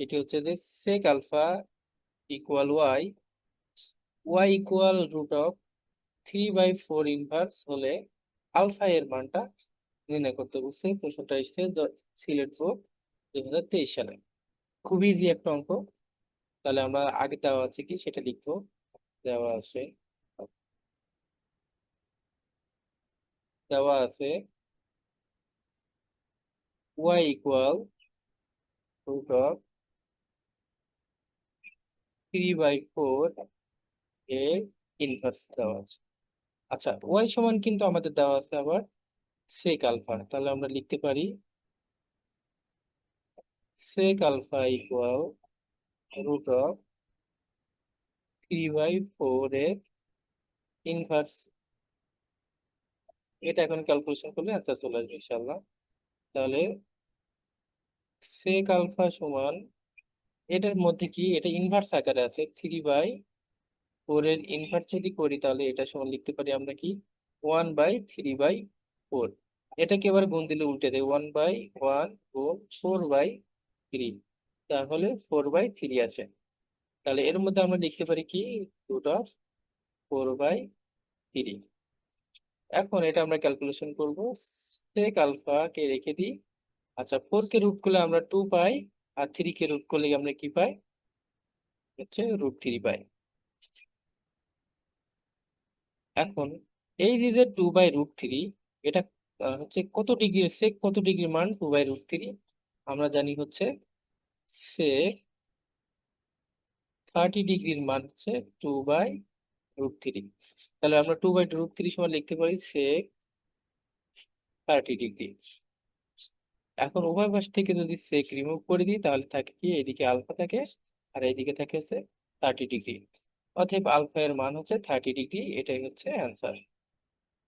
সেটি হচ্ছে যে sec alpha equal Y Y equal root of three by four inverse হলে আলফা এর মানটা নির্ণয় করতে বলছে। প্রশ্নটা এসছে সিলেট বোর্ড দুই হাজার তেইশ সালে। খুবই ইজি একটা অঙ্ক। তাহলে আমরা আগে দেওয়া আছে কি? সেটা লিখব। দেওয়া আছে। দেওয়া আছে y equal root of three by four এর ইনভার্স দেওয়া আছে। আচ্ছা y সমান কিন্তু আমাদের দেওয়া আছে আবার sec আলফা তাহলে আমরা লিখতে পারি sec alpha equal root of three by four এর ইনভার্স এটা এখন ক্যালকুলেশন করলে আনসার চলে আসবে ইনশাল্লাহ তাহলে sec আলফা সমান এটার মধ্যে কি? এটা ইনভার্স আকারে আছে। থ্রি বাই ফোর এর ইনভার্স যদি করি তাহলে এটা সমান লিখতে পারি আমরা কি? One by three by four এটাকে এবার গুণ দিলে উল্টে দেয় ওয়ান বাই ওয়ান গুণ ফোর বাই থ্রি তাহলে ফোর বাই থ্রি আছে। তাহলে এর মধ্যে আমরা লিখতে পারি কি? Root of four by three এখন এটা আমরা ক্যালকুলেশন করব। sec আলফা কে রেখে দিই। আচ্ছা ফোর কে রুট করলে আমরা টু পাই আর থ্রি কে রুট করলে আমরা কি পাই? হচ্ছে রুট থ্রি পাই। এখন এই যে টু বাই রুট থ্রি এটা হচ্ছে কত ডিগ্রি সেক কত ডিগ্রি মান টু বাই রুট থ্রি আমরা জানি হচ্ছে সেক থার্টি ডিগ্রির মান হচ্ছে টু বাই রুট থ্রি তাহলে আমরা টু বাই রুট থ্রি সমান লিখতে পারি সেক থার্টি ডিগ্রি এখন উভয় পাশ থেকে যদি সেক রিমুভ করে দিই, তাহলে থাকে কি? এদিকে আলফা থাকে আর এইদিকে থাকে হচ্ছে থার্টি ডিগ্রি অতএব আলফা এর মান হচ্ছে থার্টি ডিগ্রি এটাই হচ্ছে অ্যান্সার